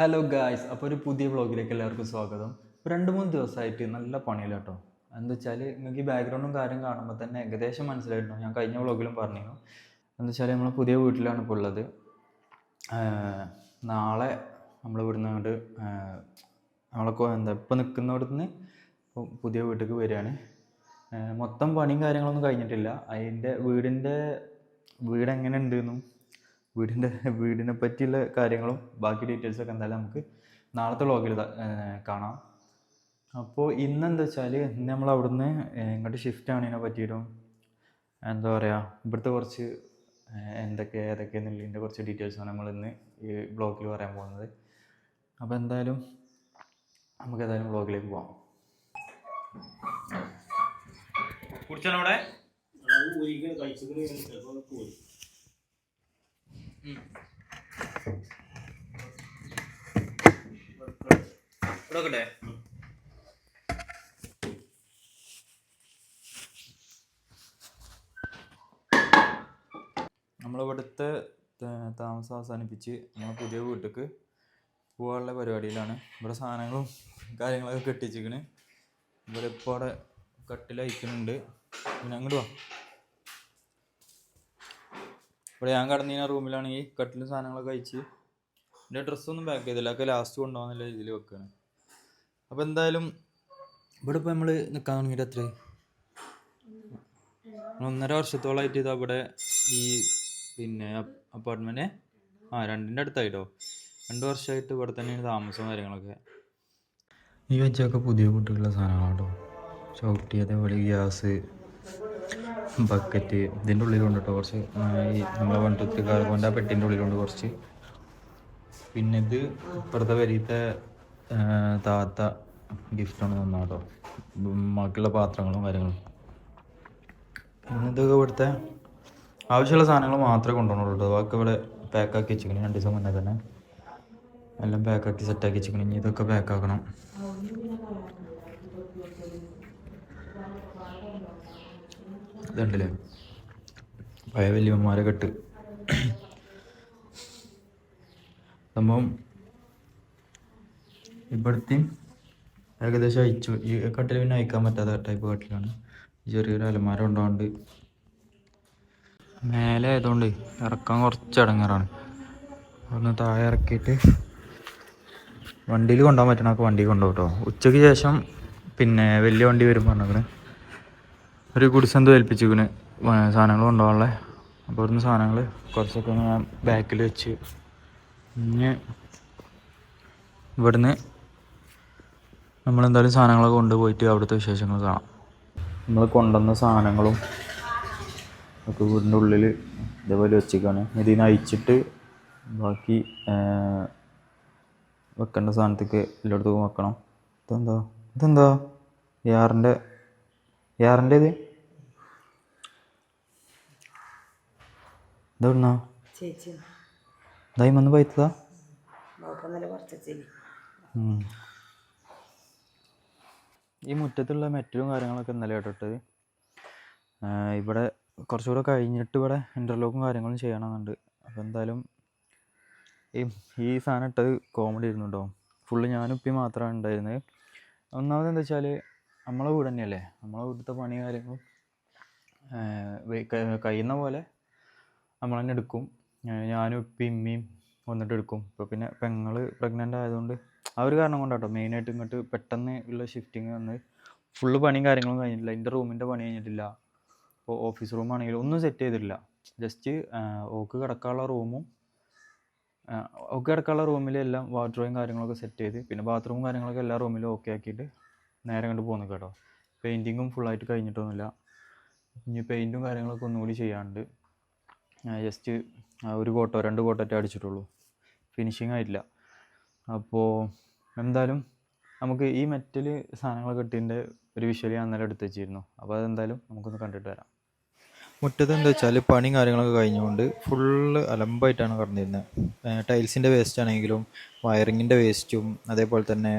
Hello guys അപ്പോൾ ഒരു പുതിയ വ്ളോഗിലേക്ക് എല്ലാവർക്കും സ്വാഗതം. രണ്ട് മൂന്ന് ദിവസമായിട്ട് നല്ല പണിയില്ല കേട്ടോ എന്താ വെച്ചാൽ നിങ്ങൾക്ക് ഈ ബാക്ക്ഗ്രൗണ്ടും കാര്യം കാണുമ്പോൾ തന്നെ ഏകദേശം മനസ്സിലായിരുന്നു ഞാൻ കഴിഞ്ഞ വ്ളോഗിലും പറഞ്ഞിരുന്നു. എന്താ വെച്ചാൽ നമ്മൾ പുതിയ വീട്ടിലാണ് ഇപ്പോൾ ഉള്ളത്. നാളെ നമ്മൾ ഇവിടുന്ന് അങ്ങോട്ട് നമ്മളെ എന്താ ഇപ്പോൾ നിൽക്കുന്നിടത്ത് നിന്ന് ഇപ്പോൾ പുതിയ വീട്ടിലേക്ക് വരികയാണ്. മൊത്തം പണിയും കാര്യങ്ങളൊന്നും കഴിഞ്ഞിട്ടില്ല. അതിന്റെ വീടിന്റെ വീട് എങ്ങനെ ഉണ്ടെന്നും വീടിന്റെ വീടിനെ പറ്റിയുള്ള കാര്യങ്ങളും ബാക്കി ഡീറ്റെയിൽസൊക്കെ എന്തായാലും നമുക്ക് നാളത്തെ വ്ളോഗിൽ കാണാം. അപ്പോൾ ഇന്ന് എന്താ വെച്ചാൽ ഇന്ന് നമ്മൾ അവിടുന്ന് ഇങ്ങോട്ട് ഷിഫ്റ്റ് ആണതിനെ പറ്റിയിട്ടും എന്താ പറയുക ഇവിടുത്തെ കുറച്ച് എന്തൊക്കെ ഏതൊക്കെ എന്നുള്ളതിന്റെ കുറച്ച് ഡീറ്റെയിൽസാണ് നമ്മൾ ഇന്ന് ഈ ബ്ലോഗിൽ പറയാൻ പോകുന്നത്. അപ്പോൾ എന്തായാലും നമുക്ക് ഏതായാലും ബ്ലോഗിലേക്ക് പോവാം. കുടിച്ചാണോ അവിടെ? ഇവിടെ നമ്മളിവിടുത്തെ താമസം അവസാനിപ്പിച്ച് നമ്മൾ പുതിയ വീട്ടിലേക്ക് പോകാനുള്ള പരിപാടിയിലാണ്. ഇവിടെ സാധനങ്ങളും കാര്യങ്ങളൊക്കെ കെട്ടിച്ചിക്കണ് ഇവിടെ ഇപ്പോൾ അവിടെ കട്ടിലയക്കുന്നുണ്ട് പിന്നെ അങ്ങോട്ട് വാ. ഇവിടെ ഞാൻ കടന്നിരുന്ന റൂമിലാണെങ്കിൽ കട്ടിലും സാധനങ്ങളൊക്കെ കഴിച്ച് എന്റെ ഡ്രസ്സൊന്നും പാക്ക് ചെയ്തില്ല. ഒക്കെ ലാസ്റ്റ് കൊണ്ടുപോകാന്നുള്ള രീതിയിൽ വെക്കുകയാണ് അപ്പോൾ എന്തായാലും ഇവിടെ ഇപ്പോൾ നമ്മൾ നിൽക്കാൻ തുടങ്ങിയിട്ട് എത്ര ഒന്നര വർഷത്തോളമായിട്ട് ഇതാ ഇവിടെ ഈ പിന്നെ അപ്പാർട്ട്മെന്റ് ആ രണ്ടിന്റെ അടുത്തായിട്ടോ? രണ്ട് വർഷമായിട്ട് ഇവിടെ തന്നെയാണ് താമസവും കാര്യങ്ങളൊക്കെ. ഈ വെച്ചൊക്കെ പുതിയ കുട്ടികളുടെ സാധനങ്ങളാണ് കേട്ടോ ചവിട്ടി അതേപോലെ ഗ്യാസ് ബക്കറ്റ് ഇതിന്റെ ഉള്ളിലുണ്ട് കേട്ടോ കുറച്ച് ഈ നമ്മളെ വൺ ടു ത്രീ കാർബോന്റെ ആ പെട്ടിന്റെ ഉള്ളിലുണ്ട് കുറച്ച്. പിന്നെ ഇത് ഇപ്പുറത്തെ വരീത്തെ താത്ത ഗിഫ്റ്റാണ് തന്ന കേട്ടോ ബാക്കിയുള്ള പാത്രങ്ങളും കാര്യങ്ങളും. പിന്നെ ഇതൊക്കെ ഇവിടുത്തെ ആവശ്യമുള്ള സാധനങ്ങൾ മാത്രമേ കൊണ്ടുപോകണുള്ളൂ കേട്ടോ ബാക്കി ഇവിടെ പാക്കാക്കി വെച്ചിരിക്കണം രണ്ട് ദിവസം മുന്നേ തന്നെ. എല്ലാം പാക്കാക്കി സെറ്റാക്കി വെച്ചിരിക്കണം. ഇനി ഇതൊക്കെ പാക്കാക്കണം ഇതുണ്ടല്ലേ? പഴയ വല്യമ്മമാരെ കെട്ട്. സംഭവം ഇവിടുത്തെ ഏകദേശം അയച്ചു. ഈ കട്ടിൽ പിന്നെ അയക്കാൻ പറ്റാത്ത ടൈപ്പ് കട്ടിലാണ്. ചെറിയൊരു അലമാര ഉണ്ടാവുണ്ട് മേലെ ആയതുകൊണ്ട് ഇറക്കാൻ കുറച്ച് അടങ്ങാറാണ് ഒന്ന് താഴെ ഇറക്കിയിട്ട് വണ്ടിയിൽ കൊണ്ടുപോകാൻ പറ്റണ വണ്ടി കൊണ്ടുപോകും ഉച്ചയ്ക്ക് ശേഷം പിന്നെ വലിയ വണ്ടി വരും പറഞ്ഞിക്കണ്. ഒരു കുടിസന്ത് ഏൽപ്പിച്ചിക്കണ് സാധനങ്ങൾ കൊണ്ടുപോകാനുള്ള. അപ്പോൾ ഇവിടുന്ന് സാധനങ്ങൾ കുറച്ചൊക്കെ ഞാൻ ബാക്കിൽ വെച്ച് ഇനി ഇവിടുന്ന് നമ്മളെന്തായാലും സാധനങ്ങളൊക്കെ കൊണ്ടുപോയിട്ട് അവിടുത്തെ വിശേഷങ്ങൾ കാണാം. നമ്മൾ കൊണ്ടുവന്ന സാധനങ്ങളും ഒക്കെ വീടിന്റെ ഉള്ളിൽ ഇതേപോലെ വെച്ചേക്കാണ് ഇതിന് അയച്ചിട്ട് ബാക്കി വെക്കേണ്ട സാധനത്തേക്ക് എല്ലായിടത്തും വെക്കണം. ഇതെന്താ? ഇതെന്താ? യാറിന്റെ യാറിന്റെ ഇത് ഇതെവിടുന്നാ? ചേച്ചി. ഇതായി വന്ന് പൈത്തതാ? ഈ മുറ്റത്തുള്ള മെറ്റലും കാര്യങ്ങളൊക്കെ ഇന്നലെ ഇട്ടിട്ടത് ഇവിടെ കുറച്ചുകൂടെ കഴിഞ്ഞിട്ട് ഇവിടെ ഇന്റർലോക്കും കാര്യങ്ങളും ചെയ്യണമെന്നുണ്ട്. അപ്പോൾ എന്തായാലും ഈ ഈ സാധനം ഇട്ടത് കോമഡി ആയിരുന്നു കേട്ടോ ഫുള്ള് ഞാനും ഇപ്പം മാത്രമാണ് ഉണ്ടായിരുന്നത്. ഒന്നാമത് എന്താ വെച്ചാൽ നമ്മളെ വീട് തന്നെയല്ലേ? നമ്മളെ വീട്ടിലത്തെ പണി കാര്യങ്ങളും കഴിയുന്ന പോലെ നമ്മൾ തന്നെ എടുക്കും. ഞാനും ഇപ്പം ഇമ്മിയും വന്നിട്ട് എടുക്കും. ഇപ്പോൾ പിന്നെ പെങ്ങൾ പ്രഗ്നന്റ് ആയതുകൊണ്ട് ആ ഒരു കാരണം കൊണ്ടാട്ടോ മെയിനായിട്ട് ഇങ്ങോട്ട് പെട്ടെന്ന് ഉള്ള ഷിഫ്റ്റിങ് വന്ന് ഫുള്ള് പണിയും കാര്യങ്ങളും കഴിഞ്ഞിട്ടില്ല. എന്റെ റൂമിന്റെ പണി കഴിഞ്ഞിട്ടില്ല. ഇപ്പോൾ ഓഫീസ് റൂമാണെങ്കിലും ഒന്നും സെറ്റ് ചെയ്തിട്ടില്ല. ജസ്റ്റ് ഓക്ക് കിടക്കാനുള്ള റൂമും ഓക്ക് കിടക്കാനുള്ള റൂമിലെല്ലാം വാർഡ്രോയും കാര്യങ്ങളൊക്കെ സെറ്റ് ചെയ്ത് പിന്നെ ബാത്റൂമും കാര്യങ്ങളൊക്കെ എല്ലാ റൂമിലും ഓക്കെ ആക്കിയിട്ട് നേരെ കണ്ട് പോകുന്നു കേട്ടോ. പെയിന്റിങ്ങും ഫുള്ളായിട്ട് കഴിഞ്ഞിട്ടൊന്നുമില്ല. ഇനി പെയിന്റും കാര്യങ്ങളൊക്കെ ഒന്നുകൂടി ചെയ്യാണ്ട് ജസ്റ്റ് ഒരു കോട്ടോ രണ്ട് കോട്ടൊറ്റേ അടിച്ചിട്ടുള്ളൂ. ഫിനിഷിങ് ആയിട്ടില്ല. അപ്പോൾ എന്തായാലും നമുക്ക് ഈ മെറ്റൽ സാധനങ്ങളൊക്കെ ഇട്ടതിന്റെ ഒരു വിഷ്വൽ ഞാൻ അന്നേരം എടുത്ത് വെച്ചിരുന്നു. അപ്പോൾ അതെന്തായാലും നമുക്കൊന്ന് കണ്ടിട്ട് വരാം. മുറ്റത്ത് എന്താ വെച്ചാൽ പണിയും കാര്യങ്ങളൊക്കെ കഴിഞ്ഞുകൊണ്ട് ഫുള്ള് അലമ്പായിട്ടാണ് കടന്നിരുന്നത് ടൈൽസിന്റെ വേസ്റ്റ് ആണെങ്കിലും വയറിങ്ങിന്റെ വേസ്റ്റും അതേപോലെ തന്നെ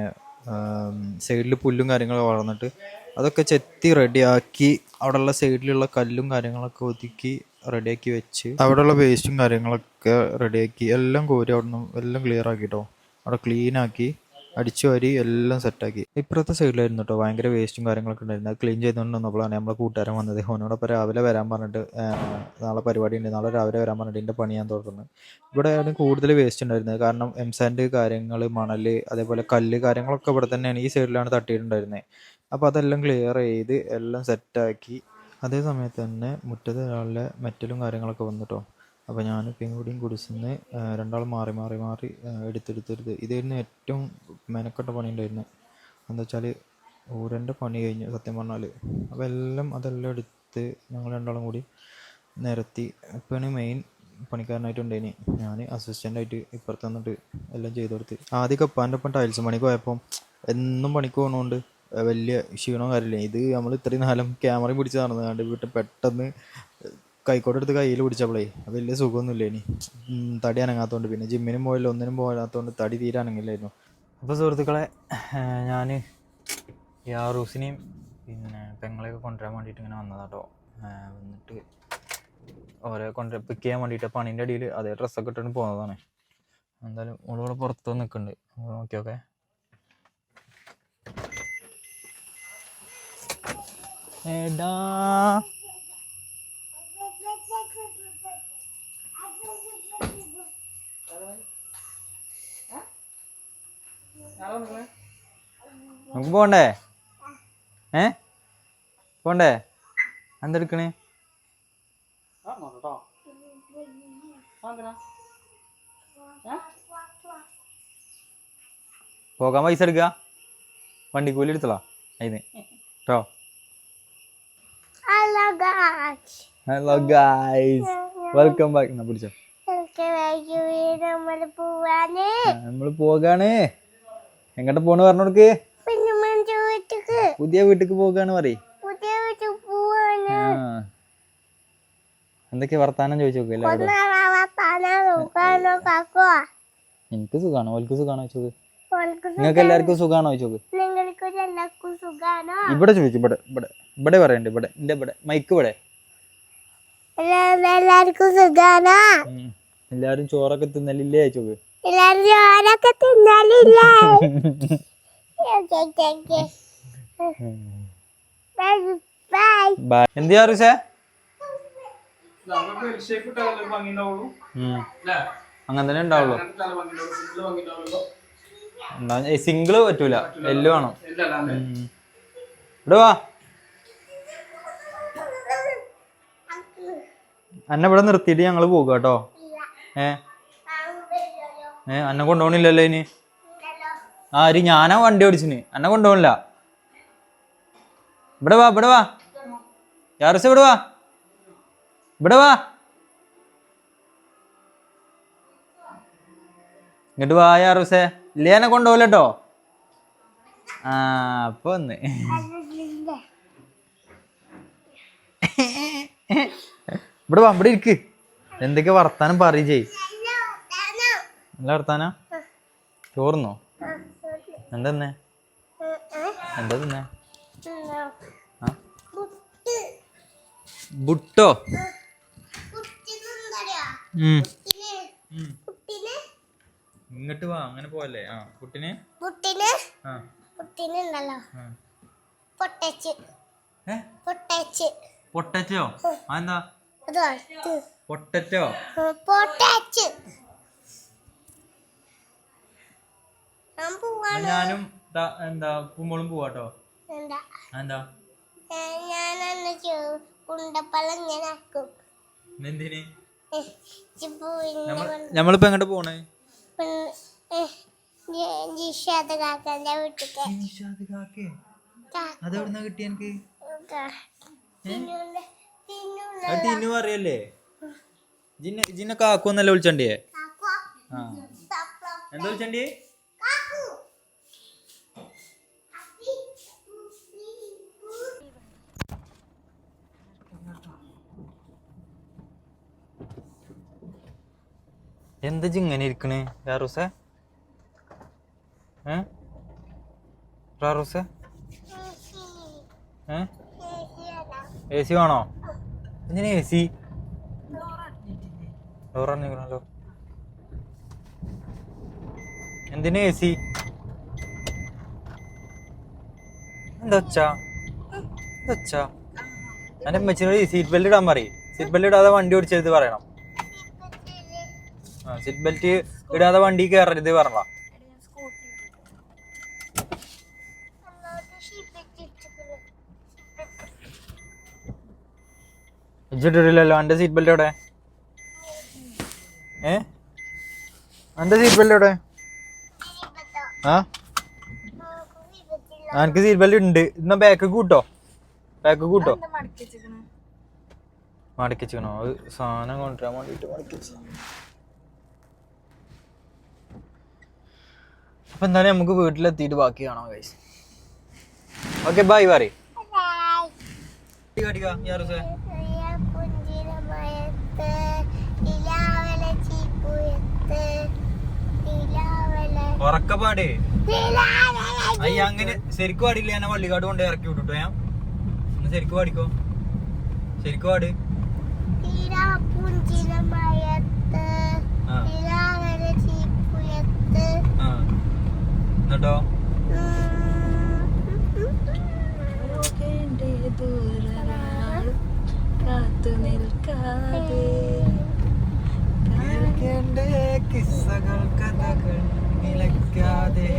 സൈഡിൽ പുല്ലും കാര്യങ്ങളും വളർന്നിട്ട് അതൊക്കെ ചെത്തി റെഡിയാക്കി അവിടെയുള്ള സൈഡിലുള്ള കല്ലും കാര്യങ്ങളൊക്കെ ഒതുക്കി റെഡിയാക്കി വെച്ച് അവിടെയുള്ള വേസ്റ്റും കാര്യങ്ങളൊക്കെ റെഡിയാക്കി എല്ലാം കോരി അവിടെ നിന്ന് എല്ലാം ക്ലിയർ ആക്കിട്ടോ. അവിടെ ക്ലീൻ ആക്കി അടിച്ചു വാരി എല്ലാം സെറ്റാക്കി ഇപ്പുറത്തെ സൈഡിലായിരുന്നു കേട്ടോ ഭയങ്കര വേസ്റ്റും കാര്യങ്ങളൊക്കെ ഉണ്ടായിരുന്നു ക്ലീൻ ചെയ്തുകൊണ്ട് വന്നപ്പോഴാണ് നമ്മളെ കൂട്ടുകാരൻ വന്നത്. ഓനോടൊപ്പം രാവിലെ വരാൻ പറഞ്ഞിട്ട് നാളെ പരിപാടി ഉണ്ട്. നാളെ രാവിലെ വരാൻ പറഞ്ഞിട്ട് ഇതിന്റെ പണിയാൻ തുടർന്ന്. ആയിരുന്നു കൂടുതൽ വേസ്റ്റ് ഉണ്ടായിരുന്നത്. കാരണം എം സാൻഡ് കാര്യങ്ങൾ മണൽ അതേപോലെ കല്ല് കാര്യങ്ങളൊക്കെ ഇവിടെ തന്നെയാണ് ഈ സൈഡിലാണ് തട്ടിയിട്ടുണ്ടായിരുന്നത്. അപ്പോൾ അതെല്ലാം ക്ലിയർ ചെയ്ത് എല്ലാം സെറ്റാക്കി അതേ സമയത്ത് തന്നെ മുറ്റത്ത് ഒരാളുടെ മെറ്റലും കാര്യങ്ങളൊക്കെ വന്നിട്ടോ അപ്പോൾ ഞാൻ ഇപ്പം കൂടിയും കുടിസിന്ന് രണ്ടാൾ മാറി മാറി മാറി എടുത്തെടുത്തെടുത്ത്. ഇതായിരുന്നു ഏറ്റവും മെനക്കെട്ട പണി ഉണ്ടായിരുന്നത് എന്താ വെച്ചാൽ ഊരന്റെ പണി കഴിഞ്ഞു സത്യം പറഞ്ഞാൽ അപ്പോൾ എല്ലാം അതെല്ലാം എടുത്ത് ഞങ്ങൾ രണ്ടാളും കൂടി നിരത്തി. ഇപ്പോഴാണ് മെയിൻ പണിക്കാരനായിട്ടുണ്ടായിനി ഞാൻ അസിസ്റ്റന്റായിട്ട് ഇപ്പുറത്ത് വന്നിട്ട് എല്ലാം ചെയ്തു കൊടുത്ത്. ആദ്യം കപ്പാന്റെ ഒപ്പം ടൈൽസ് പണിക്ക് പോയപ്പം എന്നും പണിക്ക് പോകുന്നതുകൊണ്ട് വലിയ ക്ഷീണവും കാര്യമില്ല ഇത് നമ്മൾ ഇത്രയും കാലം ക്യാമറയും പിടിച്ച് നടന്നു വീട്ടിൽ പെട്ടെന്ന് കൈക്കോട്ട് എടുത്ത് കയ്യിൽ അത് വലിയ സുഖമൊന്നുമില്ല ഇനി. തടി അനങ്ങാത്തതുകൊണ്ട് പിന്നെ ജിമ്മിനും പോയില്ല ഒന്നിനും പോകാത്തതുകൊണ്ട് തടി തീരെ അനങ്ങില്ലായിരുന്നു. അപ്പോൾ സുഹൃത്തുക്കളെ ഞാൻ യാറൂസിനെയും പിന്നെ പെങ്ങളെയൊക്കെ കൊണ്ടുവരാൻ വേണ്ടിയിട്ട് ഇങ്ങനെ വന്നതാട്ടോ വന്നിട്ട് ഓരോ കൊണ്ട് പിക്ക് ചെയ്യാൻ വേണ്ടിയിട്ട് പണീന്റെ അടിയിൽ അതേ ഡ്രസ്സൊക്കെ ഇട്ടിട്ട് പോകുന്നതാണ് എന്തായാലും ഓളിവിടെ പുറത്ത് നിൽക്കുന്നുണ്ട് നോക്കി നോക്കെ. എടാ നമുക്ക് പോണ്ടേ? ഏ? പോണ്ടേ? എന്തെടുക്കണേ പോകാൻ പൈസ എടുക്കുക വണ്ടി കൂലി എടുത്തളാ അതിന്. കേട്ടോ. ഹലോ ഗായ്സ് വെൽക്കം ബാക്ക് എന്നാ പിടിച്ചോ? നമ്മൾ പോകാണ്. എങ്ങോട്ട് പോണ് പറഞ്ഞു കൊടുക്ക് പിന്നെ മഞ്ചു വീട്ടിക്ക്? പുതിയ വീട്ടിക്ക് പോകാണ് പറയ്. എന്തൊക്കെ വർത്താനം ചോദിച്ചു നോക്ക് എല്ലാവരോടും ഒന്നാളാവാത്താനോ നോക്കാനോ കാക്കോ? എനിക്ക് സുഖാണോ. ഓൽക്ക് സുഖാണോ ചോദിച്ചോക്ക് നിങ്ങൾക്ക് എല്ലാവർക്കും സുഖാണോ ഇവിടെ ചോദിച്ചു ഇവിടെ ഇവിടെ ഇവിടെ പറയണ്ട് ഇവിടെ എന്റെ ഇവിടെ മൈക്ക് ഇവിടെ. എല്ലാവർക്കും സുഖാണോ? എല്ലാരും ചോറൊക്കെ തിന്നലില്ലേ ചോദിച്ചോക്ക് എല്ലാരും ചോരൊക്കെ തിന്നാലില്ലേ? Bye bye. എന്ത് ചെയ്യാറുസേ അങ്ങനെ തന്നെ ഉണ്ടാവുള്ളൂ. സിംഗിൾ പറ്റൂല. എല്ലു വേണം. ഇടുവാ ഇവിടെ വാ. അന്നെ ഇവിടെ നിർത്തിയിട്ട് ഞങ്ങൾ പോകുക കേട്ടോ. ഏ? ഏ അന്നെ കൊണ്ടുപോകണില്ലല്ലോ ഇനി? ആ ഒരു ഞാനാ വണ്ടി ഓടിച്ചിന്. അന്നെ കൊണ്ടുപോകണില്ല ഇവിടെ വാ ഇവിടെ വാ. യാറസ് ഇവിടെ വാ. ഇവിടെ വാ. ഇങ്ങോട്ട് വാ യാറൂസേ. ഇല്ലേ കൊണ്ടുപോകില്ല കേട്ടോ ആ അപ്പൊ ഒന്ന് ഇവിടെ വാ ഇവിടെ ഇരിക്ക്. എന്തൊക്കെ വർത്താനം പറയും ചെയ് നല്ല വർത്താന? ചോറുന്നോ? എന്തെന്നേ തിന്നേ? എന്താ തിന്നേ? ബുട്ടോ. ഇങ്ങോട്ട് വാ അങ്ങനെ പോവല്ലേ? ആ കുട്ടിനെ കുട്ടിനെ ആ. പുട്ടിനുണ്ടല്ലോ ആ. പൊട്ടച്ച്. അതെന്താ? അത് പൊട്ടറ്റോ പൊട്ടച്ച് ഞാൻ പോവാ എന്നാ ഞാനും എന്താ പൂമ്പോളും പോവാട്ടോ. എന്താ? എന്തിന് എങ്ങോട്ട് പോണേ? അതെവിടുന്ന കിട്ടിയ എനിക്ക്? അറിയല്ലേ ജിന്നെ ജിന്നെ കാക്കുന്നല്ലേ വിളിച്ചണ്ടിയേ? ആ. എന്താ വിളിച്ചണ്ടിയേ? എന്താ ഇങ്ങനെ ഇരിക്കണ്? റാറൂസേ ഏ? റാറൂസേ ഏ? എ സി വേണോ? എന്തിനാ എ സി? ഡോറഞ്ഞിക്കണല്ലോ എന്തിനാ എ സി? എന്താ ഒച്ച? എന്താ ഒച്ച? എന്റെ അമ്മച്ചിനോട് സീറ്റ് ബെൽറ്റ് ഇടാൻ പറയും. സീറ്റ് ബെൽറ്റ് ഇടാതെ വണ്ടി ഓടിച്ചത് പറയണം. സീറ്റ് ബെൽറ്റ് ഇടാതെ വണ്ടി കയറരുത് പറഞ്ഞ ഇട്ടിട്ടില്ലല്ലോ? എന്റെ സീറ്റ് ബെൽറ്റ് എവിടെ? ഏ? എന്റെ സീറ്റ് ബെൽറ്റ് എവിടെ? ആ? എനിക്ക് സീറ്റ് ബെൽറ്റ് ഉണ്ട് എന്നാ ബാക്ക് കൂട്ടോ? ബാക്ക് കൂട്ടോ? മടക്കി വെച്ചിക്കണോ? അത് സാധനം കൊണ്ടുവരാൻ വേണ്ടിട്ട് മടക്കി അപ്പൊ എന്തായാലും നമുക്ക് വീട്ടിലെത്തിയിട്ട് ബാക്കി കാണാം ഗൈസ് ഓക്കെ ബൈ പറയും ഉറക്കപ്പാടേ. അയ്യ അങ്ങനെ ശരിക്കും പാടില്ല. ഞാൻ വള്ളിക്കാട് കൊണ്ട് ഇറക്കി വിട്ടുട്ടോ ഞാൻ. ഒന്ന് ശരിക്കും പാടിക്കോ? ശരിക്കും പാട്. ആ. എന്നിട്ടോ കാത്തു നിൽക്കാതെ. കിസ്സകൾ കഥകൾ നിലയ്ക്കാതെ.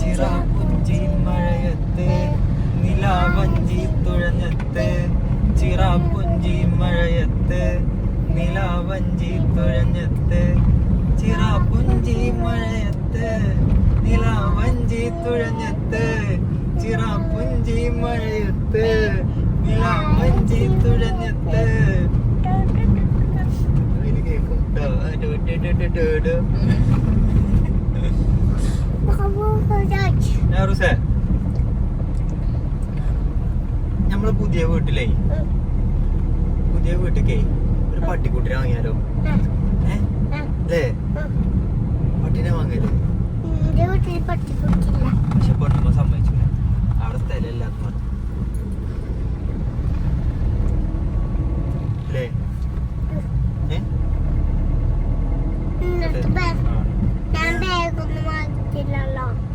ചിറാപ്പുഞ്ചി മഴയത്ത് നിലാവഞ്ചി തുഴഞ്ഞത്ത്. ചിറാപ്പുഞ്ചി മഴയത്ത് നിലാവഞ്ചി തുഴഞ്ഞത്ത്. ചിറാപ്പുഞ്ചി മഴയത്ത് നിലാവഞ്ചി തുഴഞ്ഞത്ത് ചിറാപ്പുഞ്ചി മഴയത്ത് നിലാവഞ്ചി തുഴഞ്ഞത്ത്. നമ്മളെ പുതിയ വീട്ടിലേ പുതിയ വീട്ടിലേ ഒരു പട്ടിക്കുട്ടി വാങ്ങിയാലോ? ഏ? അല്ലേ? പട്ടിനെ പട്ടിക്കുട്ടില്ല പക്ഷെ പെണ്ണുമ്മ സമ്മതിച്ചില്ല. അവിടെ സ്ഥലമില്ല എന്ന് പറഞ്ഞു. അല്ലേ?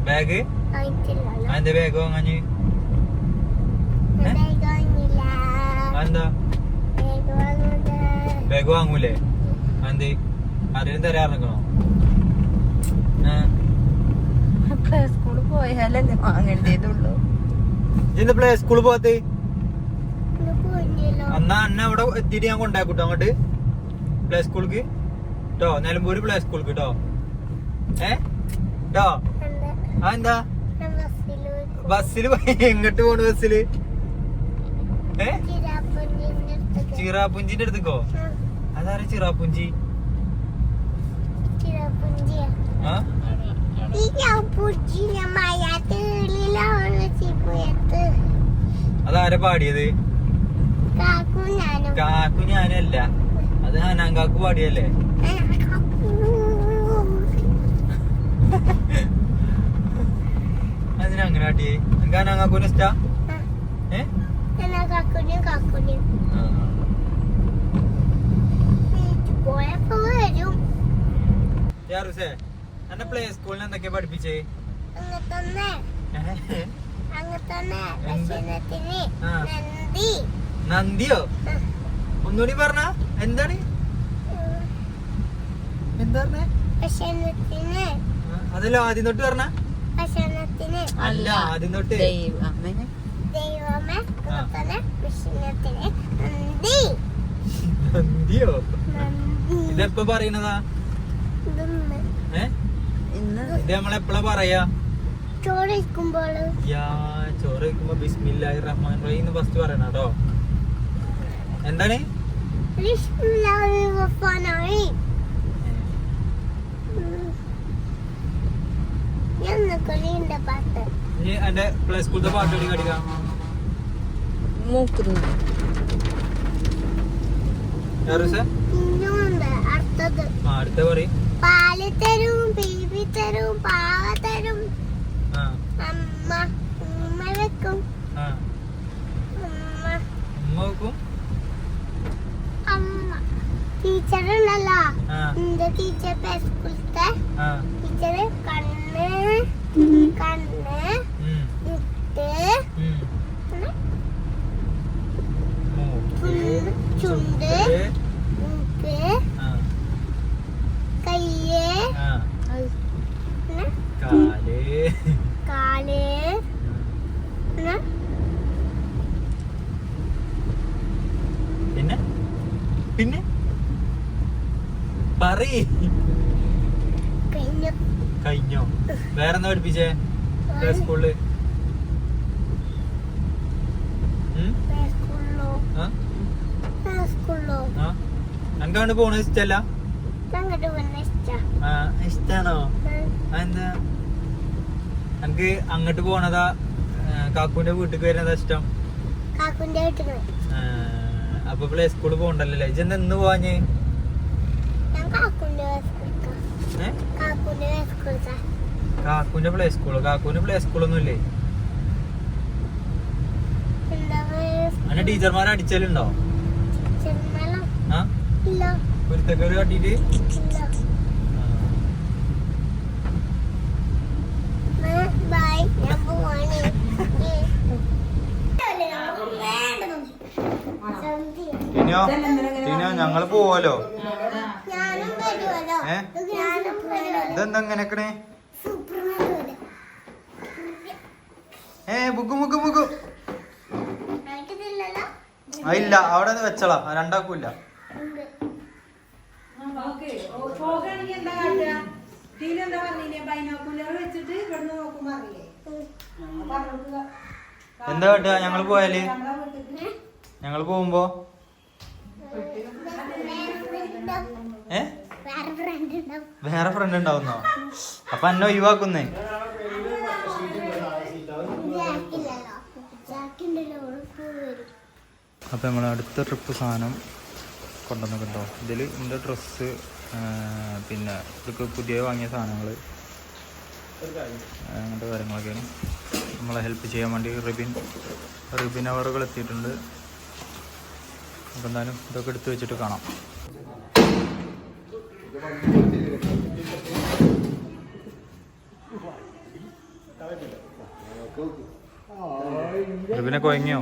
ബാഗ്? അതിന്റെ ബാഗ് വാങ്ങാഞ്ഞ് എന്താ ബാഗ് വാങ്ങൂലേ? എന്ത് ആരെങ്കിലും തരാറിക്കണോ പ്ലേ സ്കൂളിൽ പോയാലല്ലേ വാങ്ങേണ്ടതുള്ളൂ? ഇന്ന് പ്ലേ സ്കൂളിൽ പോകത്ത് എന്നാ അന്ന അവിടെ എത്തിയിട്ട് ഞാൻ കൊണ്ടാക്കൂട്ടോ അങ്ങോട്ട്? പ്ലേ സ്കൂൾക്ക് കേട്ടോ നിലമ്പൂര് പ്ലേ സ്കൂൾക്ക് കേട്ടോ ഏ? കേട്ടോ എന്താ? ആ എന്താ ഞാൻ ബസ്സിൽ പോയി. എങ്ങോട്ട് പോണു ബസ്സിൽ? ഏ? ചിറാപ്പുഞ്ചിന്റെ അടുത്തേക്കോ. അതാരാ ചിറാപ്പുഞ്ചി മഴത്തുള്ളിലാണ് ചിപ്പുയത്ത് അതാരാ പാടിയത് കാക്കു ഞാനും കാക്കു ഞാനല്ല അത് ഹനാങ്കാക്കു പാടിയല്ലേ? അതിന് അങ്ങനെ പാടിയേ എനിക്ക് ഹനാങ്കാക്കുന് ഇഷ്ടാ? ഏ. പോയപ്പോ വരും. യാറുസേ എന്നെ പ്ലേ സ്കൂളിൽ എന്തൊക്കെയാ പഠിപ്പിച്ചേ? നന്ദിയോ. ഒന്നുകൂടി പറഞ്ഞ എന്താണ്? എന്താ പറഞ്ഞേ? അതല്ലോ ആദ്യം തൊട്ട് പറഞ്ഞ? അല്ല ആദ്യം തൊട്ട്. ദൈവമേ. ദൈവമേ ആ. അങ്ങ് നന്ദി. നന്ദിയോ? നന്ദി. ഇതെപ്പോ പറയണതാ ഇത് നമ്മളെപ്പോഴാ പറയാ? ചോറ് ബിസ്മില്ലാഹിർ റഹ്മാൻ റഹീം എന്ന് ഫസ്റ്റ് പറയണം കേട്ടോ എന്താണ് എന്റെ പ്ലേ സ്കൂളത്തെ പാട്ട് കടിക്കാം അടുത്ത പറയും. പാൽ തരും ബീബി തരും പാവ തരും. അമ്മ ഉമ്മ വെക്കും. ആ. അമ്മ ഉമ്മ വെക്കും? അമ്മ. ടീച്ചർ ഉണ്ടല്ലോ എന്റെ ടീച്ചർ സ്കൂളത്തെ ടീച്ചർ കണ്ണ് കണ്ണ് ഇട്ട് ഉം. മൂക്ക്, ചുണ്ട് ചുണ്ട്, മൂക്ക് ആ, കയ്യ് ആ, പിന്നെ കാൽ കാൽ പിന്നെ പിന്നെ പിന്നെ പറയ് കഴിഞ്ഞു കഴിഞ്ഞോ വേറെന്താ പഠിപ്പിച്ചേ പ്ലേ സ്കൂളിൽ ഉം? സ്കൂളിലോ ആ? സ്കൂളിലോ ആ? പോണത് ഇഷ്ടല്ല? ഇഷ്ടാണോ? എന്താ എനിക്ക് അങ്ങോട്ട് പോണതാ കാക്കുന്റെ വീട്ടിക്ക് വരുന്നതാ ഇഷ്ടം? വീട്ടിൽ അപ്പൊ പ്ലേ സ്കൂളിൽ പോകണ്ടല്ലേ ഇജെന്താ ഇന്ന് പോവാഞ്ഞ്? കാക്കുന്റെ സ്കൂളിൽ ഏ? കാക്കുന്റെ പ്ലേ സ്കൂൾ പ്ലേ സ്കൂളൊന്നും ഇല്ലേ? അന്ന അന്നെ ടീച്ചർമാരെ അടിച്ചാലുണ്ടോ? ആ? ഇല്ല. കുരുത്തക്കേട് കാട്ടിട്ട് ടീനോ ടീനോ ഞങ്ങൾ പോവാലോ ഏ? ഇതെന്താ ഇങ്ങനെക്കണേ ഏ ബുക്ക് ബുക്ക് ബുക്ക് ഇല്ല. അവിടെ വെച്ചളാ. രണ്ടാക്കൂല്ല പോകണെങ്കിൽ എന്താ കാട്ടുക? ടീന എന്താ പറഞ്ഞില്ലേ? ബൈനോക്കുലർ വെച്ചിട്ട് ഇവിടുന്ന് നോക്കുമ്പോ അറിയില്ലേ എന്താ കേട്ടാ ഞങ്ങൾ പോയാൽ? ഞങ്ങൾ പോകുമ്പോ? ഏ? വേറെ ഫ്രണ്ട് ഉണ്ടാവും വേറെ ഫ്രണ്ട് ഉണ്ടാവുന്നോ അപ്പൊ എന്നെ ഒഴിവാക്കുന്നേ അപ്പൊ നമ്മൾ അടുത്ത ട്രിപ്പ് സാധനം കൊണ്ടുവന്നിട്ടുണ്ടോ ഇതിൽ എന്റെ ഡ്രസ്സ് പിന്നെ ഇതൊക്കെ പുതിയ വാങ്ങിയ സാധനങ്ങൾ അങ്ങനത്തെ കാര്യങ്ങളൊക്കെയാണ്. നമ്മളെ ഹെൽപ്പ് ചെയ്യാൻ വേണ്ടി റിബിൻ റിബിൻ അവറുകൾ എത്തിയിട്ടുണ്ട്. അപ്പോൾ എന്തായാലും ഇതൊക്കെ എടുത്ത് വെച്ചിട്ട് കാണാം. റിബിനെ കൊയങ്ങിയോ?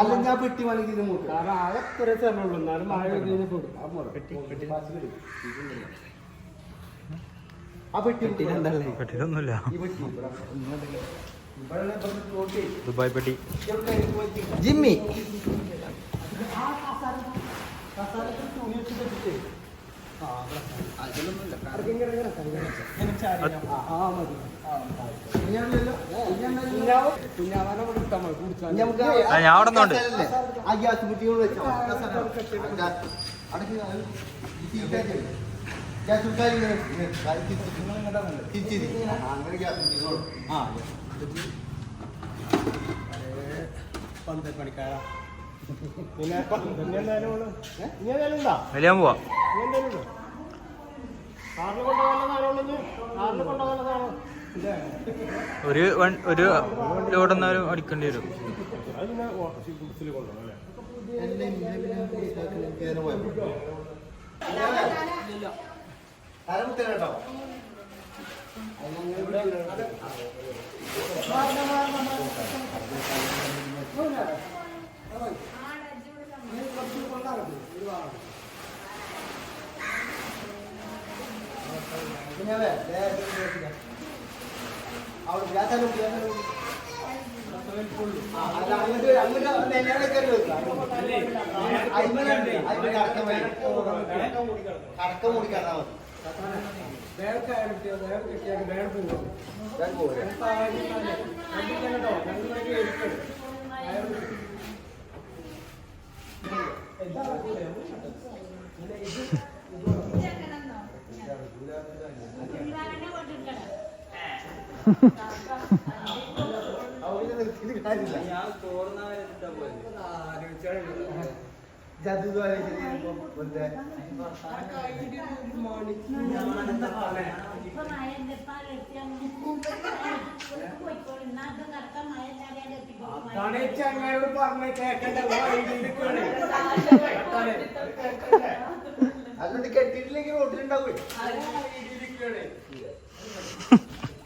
അല്ല ഞാൻ പെട്ടി വേണമെങ്കിൽ ഇത് മൂട്ട് കാരണം ആകെ കുറേ സ്ഥലമുള്ളൂ എന്നാലും മഴ ആ പെട്ടി പെട്ടിയിലൊന്നുമില്ല. ഈ പെട്ടി ദുബായ് പെട്ടി. ജിമ്മി. അതിലൊന്നുമില്ല ആ, ഞാൻ അവിടെ നിന്നുണ്ട്. പന്ത്രണ്ട് വലിയാൻ പോവാ. കാറിൽ കൊണ്ടുപോകാനുള്ള സാധനമുള്ളൂ കാറിൽ കൊണ്ടുപോകാനുള്ള സാധനം ഇല്ലേ ഒരു വൺ ഒരു ലോഡ് എന്നാലും അടിക്കേണ്ടി വരും. അത് പിന്നെ ബുക്സിൽ കൊണ്ടുപോകണം അല്ലേ അവിടെ വ്യാസാനം വ്യാസാനം കടക്കം മുടിക്കാതാ മതി ചങ്ങായോട് പറഞ്ഞ കേക്കണ്ട അതുകൊണ്ട് കെട്ടിട്ടില്ലെങ്കിൽ റോട്ടിലുണ്ടാവേ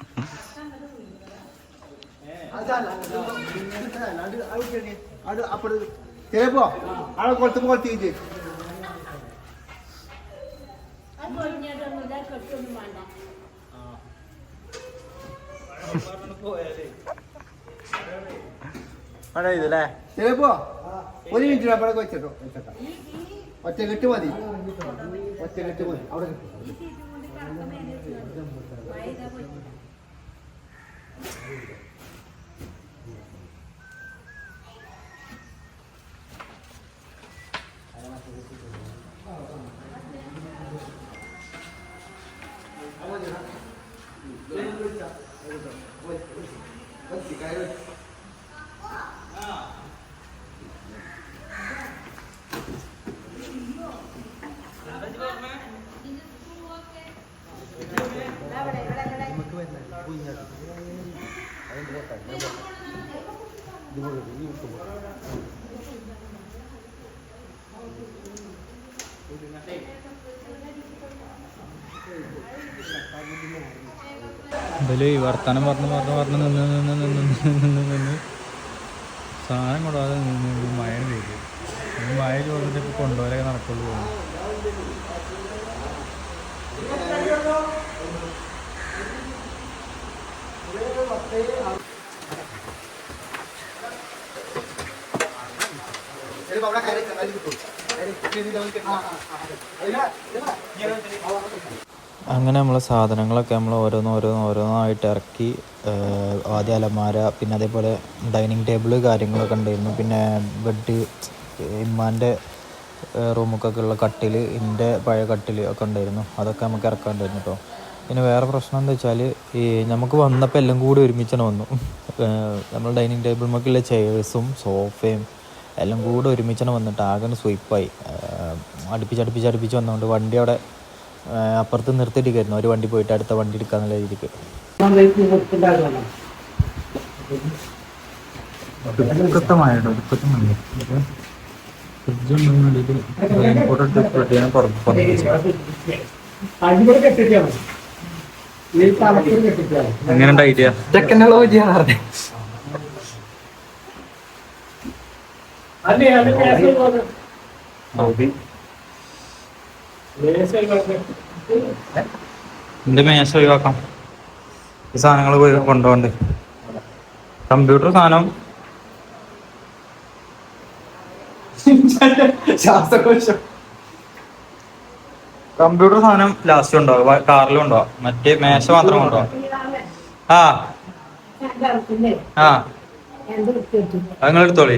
ഇതല്ലേ ചിലപ്പോ ഒരു മിനിറ്റ് അവിടെ വെച്ചോ വെച്ചേക്കാം ഒറ്റക്കെട്ട് മതി. ഒറ്റക്കെട്ട് മതി. അവിടെ കിട്ടും ഇതിൽ ഈ വർത്താനം പറഞ്ഞ് പറഞ്ഞ് പറഞ്ഞ് നിന്ന് നിന്ന് നിന്ന് നിന്ന് നിന്ന് നിന്ന് സാധനം കൊണ്ടുപോകാതെ നിന്ന് മഴ പെയ്തു. മഴ ചോദിച്ചിട്ട് ഇപ്പോൾ കൊണ്ടുപോലൊക്കെ നടക്കുള്ളൂ അങ്ങനെ നമ്മളെ സാധനങ്ങളൊക്കെ നമ്മൾ ഓരോന്നും ഓരോന്ന് ഓരോന്നായിട്ട് ഇറക്കി ആദ്യ അലമാര പിന്നെ അതേപോലെ ഡൈനിങ് ടേബിൾ കാര്യങ്ങളൊക്കെ ഉണ്ടായിരുന്നു. പിന്നെ ബെഡ് ഇമ്മാന്റെ റൂമൊക്കെ ഉള്ള കട്ടിൽ എന്റെ പഴയ കട്ടിൽ ഒക്കെ ഉണ്ടായിരുന്നു അതൊക്കെ നമുക്ക് ഇറക്കാണ്ടായിരുന്നു കേട്ടോ പിന്നെ വേറെ പ്രശ്നം എന്താ വെച്ചാൽ ഈ നമുക്ക് വന്നപ്പോൾ എല്ലാം കൂടി ഒരുമിച്ചാണ് വന്നു നമ്മൾ ഡൈനിങ് ടേബിൾമൊക്കെയുള്ള ചെയേഴ്സും സോഫയും എല്ലാം കൂടെ ഒരുമിച്ചാണ് വന്നിട്ട് ആകെ സ്വീപ്പായി അടുപ്പിച്ച് അടുപ്പിച്ച് അടുപ്പിച്ച് വന്നുകൊണ്ട് വണ്ടി അവിടെ അപ്പുറത്ത് നിർത്തിയിട്ടിരിക്കുന്നു ഒരു വണ്ടി പോയിട്ട് അടുത്ത വണ്ടി എടുക്കാന്നുള്ള രീതിക്ക് എങ്ങനെ ഐഡിയ എന്റെ മേശ ഒഴിവാക്കാം? ഈ സാധനങ്ങൾ കൊണ്ടുപോകണ്ട്. കമ്പ്യൂട്ടർ സാധനം ശ്വാസകോശം. കമ്പ്യൂട്ടർ സാധനം ലാസ്റ്റ് ഉണ്ടാവും കാറിലും ഉണ്ടാവും മറ്റേ മേശ മാത്രം ഉണ്ടോ ആ. ആ. നിങ്ങൾ എടുത്തോളി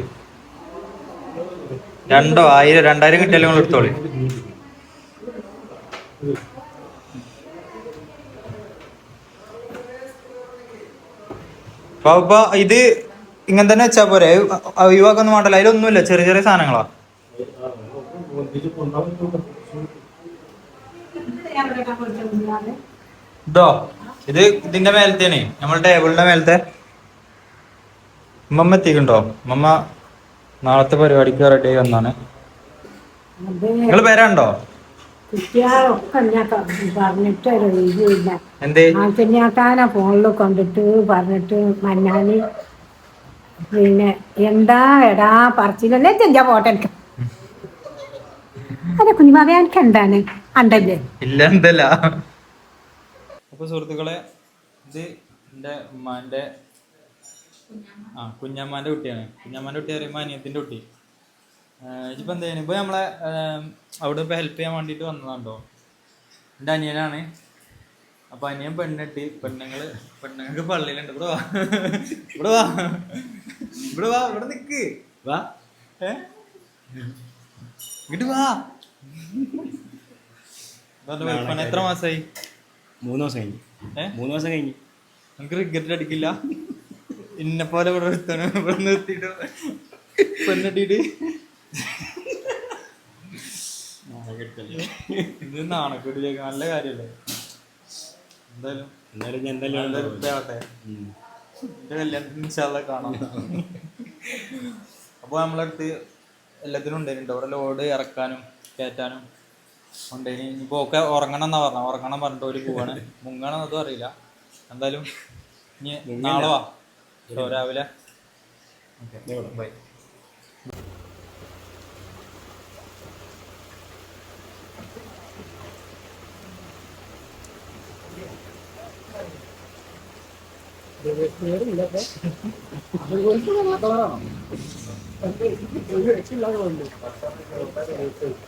രണ്ടോ? ആയിരം രണ്ടായിരം കിട്ടിയാലും നിങ്ങൾ എടുത്തോളി ഇത് ഇങ്ങനെ തന്നെ വെച്ചാ പോരെ. ഒഴിവാക്കൊന്നും വേണ്ടല്ലോ. അതിലൊന്നുമില്ല. ചെറിയ ചെറിയ സാധനങ്ങളാ. ഇതോ ഇത് ഇതിന്റെ മേലത്തേനെ നമ്മൾ ടേബിളിന്റെ മേലത്തെ. ഉമ്മമ്മ എത്തിക്കണ്ടോ ഉമ്മമ്മ നാളത്തെ പരിപാടിക്ക് റെഡി ആയി വന്നാണ്. നിങ്ങൾ പേരാണ്ടോ? പറഞ്ഞിട്ട് ഫോണിൽ കൊണ്ടിട്ട് പറഞ്ഞിട്ട് മഞ്ഞാൽ പിന്നെ എന്താ എടാ പറച്ചില്ല ചെഞ്ചാ എനിക്ക്? അതെ കുഞ്ഞുമാവ എനിക്ക് എന്താണ്? അണ്ടല്ലേ? ഇല്ല എന്തല്ല. അപ്പൊ സുഹൃത്തുക്കളെ ഇത് എന്റെ ഉമ്മാന്റെ ആ കുഞ്ഞമ്മാന്റെ കുട്ടിയാണ്. കുഞ്ഞമ്മാന്റെ കുട്ടി പറയുമ്പോ അനിയത്തിന്റെ കുട്ടി. ഇപ്പൊ എന്താ ചെയ്യുന്നത് ഇപ്പൊ നമ്മളെ അവിടെ ഇപ്പൊ ഹെൽപ്പ് ചെയ്യാൻ വേണ്ടിട്ട് വന്നതാണ്ടോ എന്റെ അനിയനാണ്. അപ്പൊ അനിയൻ പെണ്ണിട്ട് പെണ്ണുങ്ങൾ പെണ്ണുങ്ങൾക്ക് പള്ളിയിലുണ്ട്. ഇവിടെ വാ. ഇവിടെ വാ. ഇവിടെ വാ. ഇവിടെ നിക്ക്. വാ. ഏ? ഇങ്ങോട്ട് വാ. എത്ര മാസമായി മൂന്ന് ദിവസം കഴിഞ്ഞു. മൂന്ന് ദിവസം കഴിഞ്ഞു. നമുക്ക് ക്രിക്കറ്റ് അടിക്കില്ല? ഇന്നെ പോലെ ഇവിടെ നിർത്തിയിട്ട് പെണ്ണിട്ടിട്ട്. ഇത് നാണക്കെട്ടിലേക്ക് നല്ല കാര്യല്ലേ? എന്തായാലും എന്തായാലും എന്റെ കല്യാണത്തിന് ഇൻഷാല്ല കാണാം. അപ്പൊ നമ്മളടുത്ത് എല്ലാത്തിനും ഉണ്ടായിരുന്നു അവിടെ ലോഡ് ഇറക്കാനും കയറ്റാനും ഉണ്ട്. ഇനിയിപ്പോ ഒക്കെ ഉറങ്ങണം എന്നാ പറഞ്ഞ ഉറങ്ങണം പറഞ്ഞിട്ട് ഒരു പോവാണ്. മുങ്ങണം എന്നതും അറിയില്ല. എന്തായാലും ഇനി നാളെ വാ. രാവിലെ. ബൈ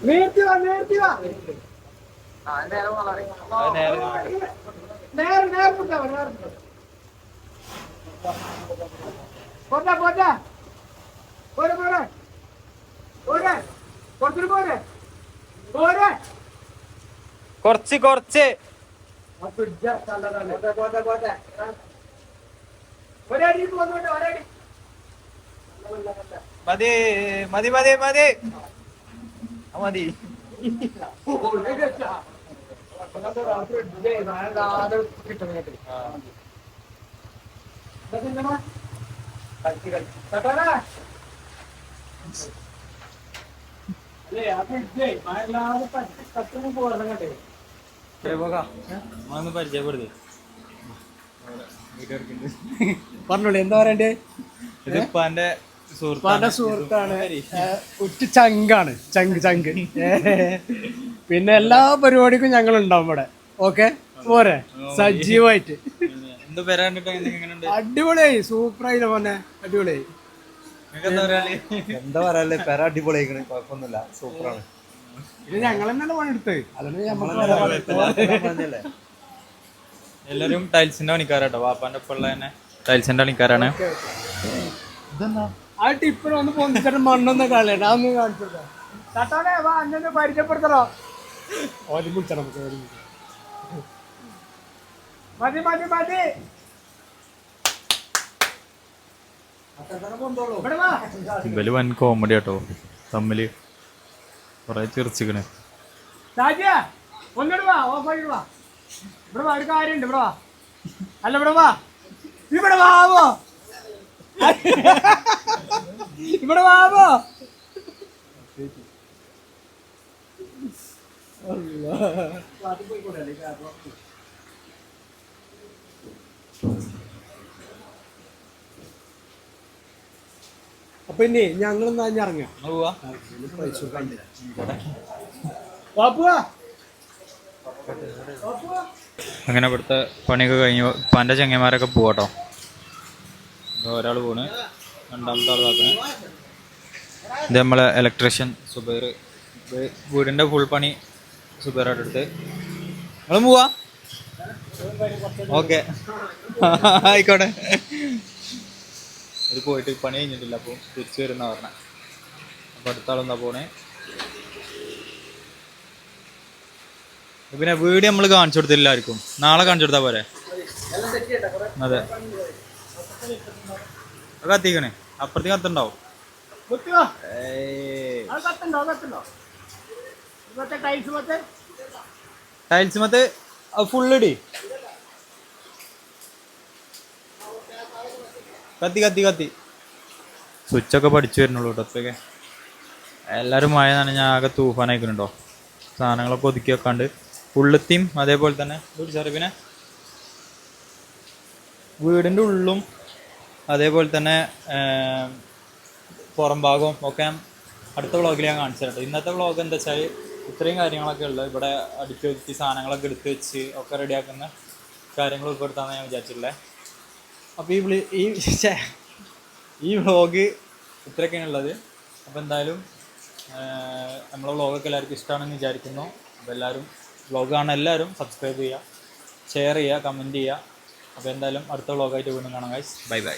നേരത്തെ വാ നേരത്തെ വാ. നേരെ. നേരെ പോട്ടെ പോട്ടെ പോട്ടെ. പോരെ പോരെ. പോരെ. കുറച്ചു പോരെ. പോരെ. കുറച്ച് കുറച്ച്. പോട്ടെ പോട്ടെ പോട്ടെ. മതി മതി മതി മതി. മതി. നമ്മളൊന്ന് പരിചയപ്പെടുത്തി. പറഞ്ഞോളൂ എന്താ പറയണ്ടേ? ഇതിപ്പാന്റെ ഉപ്പാന്റെ ഉപ്പാന്റെ സുഹൃത്താണ്. ഉറ്റ ചങ്കാണ്. ചങ്ക് ചങ്ക്. പിന്നെ എല്ലാ പരിപാടിക്കും ഞങ്ങൾ ഉണ്ടാവും ഇവിടെ. ഓക്കെ? പോരെ. സജീവമായിട്ട് അടിപൊളിയായി. സൂപ്പറായില്ല മോനെ. അടിപൊളിയായി. എന്താ പറയാ പെര അടിപൊളിയായിക്കണ്. കുഴപ്പമൊന്നുമില്ല. സൂപ്പറാണ്. ഇത് ഞങ്ങൾ തന്നെയാണ് പണിയെടുത്തത്? അതുകൊണ്ട് എല്ലാരും ടൈൽസിന്റെ പണിക്കാരാട്ടോ. വാപ്പാന്റെ ഒപ്പമുള്ള തന്നെ ടൈൽസിന്റെ പണിക്കാരാണ്. ആ ടിപ്പിൽ ഒന്ന് പൊന്നിച്ചിട്ട് മണ്ണൊന്ന് കളയണം. അതൊന്ന് കാണിച്ചു കൊടുക്കാം. തട്ടാനെ വാ അന്നെ പരിചയപ്പെടുത്തണോ? വിളിച്ചാ നമുക്ക് വിളിച്ചാ. മതി മതി മതി. ഇവൽ വൻ കോമഡി ആട്ടോ. തമ്മിൽ കൊറേ ചിരിച്ചിക്കണ് ഒന്നിടുവാ ഓഫ് വാ ഓഫായിട്ട് വാ. ഇവിടെ വാ ഇവിടെ അല്ല ഇവിടെ വാ. ഇവിടെ വാവോ ഇവിടെ വാവോ അപ്പൊ ഇനി ഞങ്ങൾ ഇറങ്ങാം. പോവാ. അങ്ങനെ ഇവിടുത്തെ പണിയൊക്കെ കഴിഞ്ഞു ഉപ്പാന്റെ ചങ്ങന്മാരൊക്കെ പോവാട്ടോ. ഒരാൾ പോണ്. രണ്ടാമത്തെ ആൾ ഇത് നമ്മളെ ഇലക്ട്രീഷ്യൻ സുബൈർ വീടിന്റെ ഫുൾ പണി സുബൈറായിട്ട് എടുത്ത്. നിങ്ങളും പോവാ? ഓക്കെ. ആയിക്കോട്ടെ. അത് പോയിട്ട് പണി കഴിഞ്ഞിട്ടില്ല അപ്പോൾ തിരിച്ചു വരുന്ന പറഞ്ഞ. അപ്പോൾ അടുത്ത ആളെന്താ പോണേ? പിന്നെ വീട് നമ്മൾ കാണിച്ചു കൊടുത്തില്ല ആർക്കും നാളെ കാണിച്ചു കൊടുത്താ പോരെ? അതെ. അത് കത്തിക്കണേ. അപ്പുറത്തേക്ക് കത്തുണ്ടാവും ടൈൽസ് മത്ത്? ഫുള്ള് ഇടി. കത്തി കത്തി കത്തി. സ്വിച്ചൊക്കെ പഠിച്ചു വരുന്നുള്ളൂ കേട്ടോ എല്ലാവരും മഴ ഞാൻ ആകെ തൂഫാനായിക്കുന്നുണ്ടോ? സാധനങ്ങളൊക്കെ ഒതുക്കി വെക്കാണ്ട്. ഉള്ളത്തിയും അതേപോലെ തന്നെ ചെറിയ പിന്നെ വീടിന്റെ ഉള്ളും അതേപോലെ തന്നെ പുറം ഭാഗവും ഒക്കെ അടുത്ത വ്ളോഗിൽ ഞാൻ കാണിച്ചു തരട്ടെ. ഇന്നത്തെ വ്ളോഗ് എന്താ വെച്ചാൽ ഇത്രയും കാര്യങ്ങളൊക്കെ ഉള്ളത് ഇവിടെ അടുക്കി വെച്ച് സാധനങ്ങളൊക്കെ എടുത്ത് വെച്ച് ഒക്കെ റെഡിയാക്കുന്ന കാര്യങ്ങൾ ഉൾപ്പെടുത്താമെന്ന് ഞാൻ വിചാരിച്ചിട്ടുള്ളത് അപ്പോൾ ഈ വിളി ഈ ഈ വ്ളോഗ് ഇത്രയൊക്കെയാണ് ഉള്ളത്. അപ്പോൾ എന്തായാലും നമ്മളെ വ്ളോഗൊക്കെ എല്ലാവർക്കും ഇഷ്ടമാണെന്ന് വിചാരിക്കുന്നു. അപ്പോൾ എല്ലാവരും വ്ളോഗ് കാണാൻ എല്ലാവരും സബ്സ്ക്രൈബ് ചെയ്യുക ഷെയർ ചെയ്യുക കമന്റ് ചെയ്യുക. അപ്പോൾ എന്തായാലും അടുത്ത വ്ളോഗായിട്ട് വീണ്ടും കാണാം ഗൈസ് ബൈ ബൈ